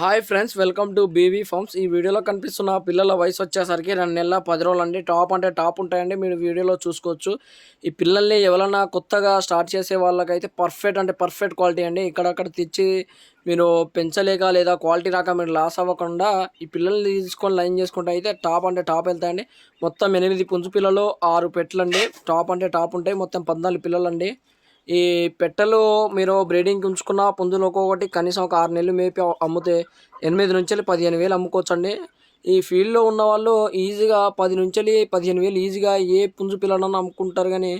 Hi friends welcome to BV farms. ఈ వీడియోలో కనిపిస్తున్న పిల్లల వయసు వచ్చేసరికి రెండు నెలల పది రోజులు అండి. టాప్ అంటే టాప్ ఉంటాయండి మీరు వీడియోలో చూసుకోవచ్చు. ఈ పిల్లల్ని ఎవరైనా కొత్తగా స్టార్ట్ చేసే వాళ్ళకైతే పర్ఫెక్ట్ అంటే పర్ఫెక్ట్ క్వాలిటీ అండి. ఇక్కడక్కడ తెచ్చి మీరు పెంచలేక లేదా క్వాలిటీ రాక మీరు లాస్ అవ్వకుండా ఈ పిల్లల్ని తీసుకొని లైన్ చేసుకుంటే అయితే టాప్ అంటే టాప్ వెళ్తాయండి. మొత్తం ఎనిమిది పుంజు పిల్లలు ఆరు పెట్టలండి టాప్ అంటే టాప్ ఉంటాయి మొత్తం పద్నాలుగు పిల్లలండి. ఈ పెట్టెలు మీరు బ్రీడింగ్కి ఉంచుకున్న పుంజులు ఒక్కొక్కటి కనీసం ఒక ఆరు నెలలు మేపి అమ్మితే ఎనిమిది నుంచి పదిహేను వేలు అమ్ముకోవచ్చండి. ఈ ఫీల్డ్లో ఉన్న వాళ్ళు ఈజీగా పది నుంచి పదిహేను వేలు ఈజీగా ఏ పుంజు పిల్లలను అమ్ముకుంటారు కానీ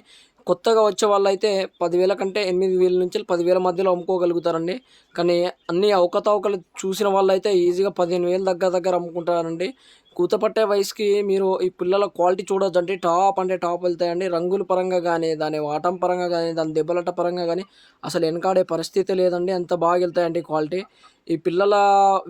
కొత్తగా వచ్చే వాళ్ళు అయితే పదివేల కంటే ఎనిమిది వేల నుంచి పదివేల మధ్యలో అమ్ముకోగలుగుతారండి. కానీ అన్ని అవకతవకలు చూసిన వాళ్ళు అయితే ఈజీగా పదిహేను వేలు దగ్గర దగ్గర అమ్ముకుంటారండి. కూతపట్టే వయసుకి మీరు ఈ పిల్లల క్వాలిటీ చూడొచ్చండి టాప్ అంటే టాప్ వెళ్తాయండి. రంగుల పరంగా కానీ దాని వాటం పరంగా కానీ దాని దెబ్బలట పరంగా కానీ అసలు వెనకాడే పరిస్థితి లేదండి. అంత బాగా వెళ్తాయండి క్వాలిటీ. ఈ పిల్లల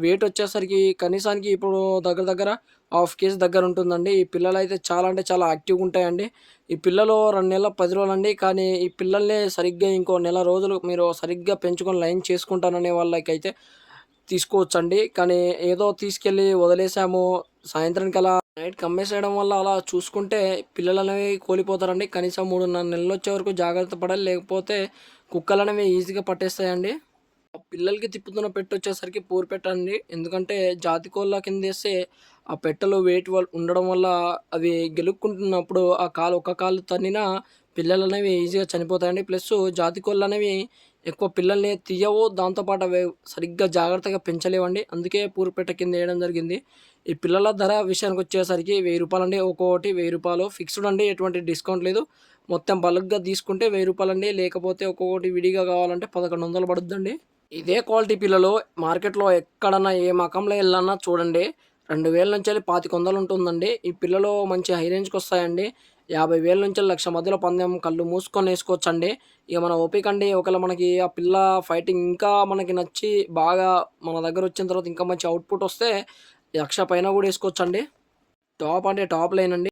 వెయిట్ వచ్చేసరికి కనీసానికి ఇప్పుడు దగ్గర దగ్గర హాఫ్ కేజీ దగ్గర ఉంటుందండి. ఈ పిల్లలు అయితే చాలా అంటే చాలా యాక్టివ్గా ఉంటాయండి. ఈ పిల్లలు రెండు నెలల పది రోజులు అండి కానీ ఈ పిల్లల్ని సరిగ్గా ఇంకో నెల రోజులు మీరు సరిగ్గా పెంచుకొని లైన్ చేసుకుంటాననే వాళ్ళకైతే తీసుకోవచ్చండి. కానీ ఏదో తీసుకెళ్ళి వదిలేసాము సాయంత్రానికి అలా నైట్ కమ్మేసేయడం వల్ల అలా చూసుకుంటే పిల్లలు అనేవి కోల్పోతారండి. కనీసం మూడున్నర నెలలు వచ్చే వరకు జాగ్రత్త పడాలి. లేకపోతే కుక్కలు అనేవి ఈజీగా పట్టేస్తాయండి. పిల్లలకి తిప్పుతున్న పెట్టు వచ్చేసరికి పూర్ పెట్టండి. ఎందుకంటే జాతి కోళ్ళ కింద వేస్తే ఆ పెట్టెలో వెయిట్ ఉండడం వల్ల అవి గెలుక్కుంటున్నప్పుడు ఆ కాలు ఒక కాలు తన్నినా పిల్లలు అనేవి ఈజీగా చనిపోతాయండి. ప్లస్ జాతి కోళ్ళు అనేవి ఎక్కువ పిల్లల్ని తీయవు దాంతోపాటు అవి సరిగ్గా జాగ్రత్తగా పెంచలేవండి. అందుకే పూర్పేట కింద వేయడం జరిగింది. ఈ పిల్లల ధర విషయానికి వచ్చేసరికి వెయ్యి రూపాయలు అండి ఒక్కొక్కటి వెయ్యి రూపాయలు. ఫిక్స్డ్ అండి ఎటువంటి డిస్కౌంట్ లేదు. మొత్తం బల్క్గా తీసుకుంటే వెయ్యి రూపాయలు అండి లేకపోతే ఒక్కొక్కటి విడిగా కావాలంటే పదకొండు వందలు పడుద్దండి. ఇదే క్వాలిటీ పిల్లలు మార్కెట్లో ఎక్కడన్నా ఏ మకంలో వెళ్ళన్నా చూడండి. రెండు వేల నుంచి వెళ్ళి పాతిక వందలు ఉంటుందండి. ఈ పిల్లలు మంచి హై రేంజ్కి వస్తాయండి. యాభై వేల నుంచి లక్ష మధ్యలో పందెం కళ్ళు మూసుకొని వేసుకోవచ్చండి. ఇక మన ఓపిక అండి ఒకవేళ మనకి ఆ పిల్ల ఫైటింగ్ ఇంకా మనకి నచ్చి బాగా మన దగ్గర వచ్చిన తర్వాత ఇంకా మంచి అవుట్పుట్ వస్తే లక్ష పైన కూడా వేసుకోవచ్చండి. టాప్ అంటే టాప్ లైన్ అండి.